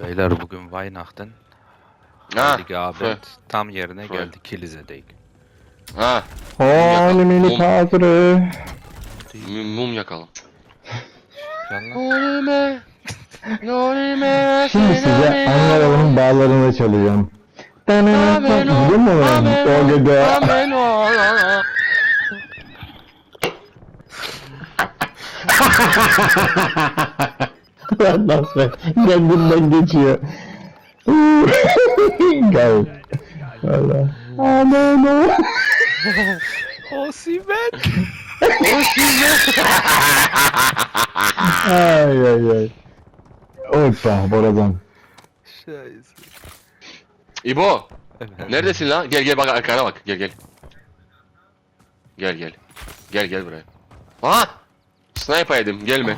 Beyler bugün Weihnachten. Ha. Abend. Tam yerine Şöyle. geldi Kilise'deyik. Ha. Holy mini Mum. padre. Mum, mum yakalım. Nolime. Nolime. Şimdi size Anadolu'nun bağlarını çalacağım. Biliyor musun? O gece. Nasıl? Kendinden geçiyor. Gel. Valla. Amen. Osimen. Ay ay ay. Hoppa boradan. Scheiße. İbo. Neredesin lan? Gel gel bak arkana bak. Gel gel. Gel gel. Gel gel buraya. Aha! Sniper yedim. Gelme.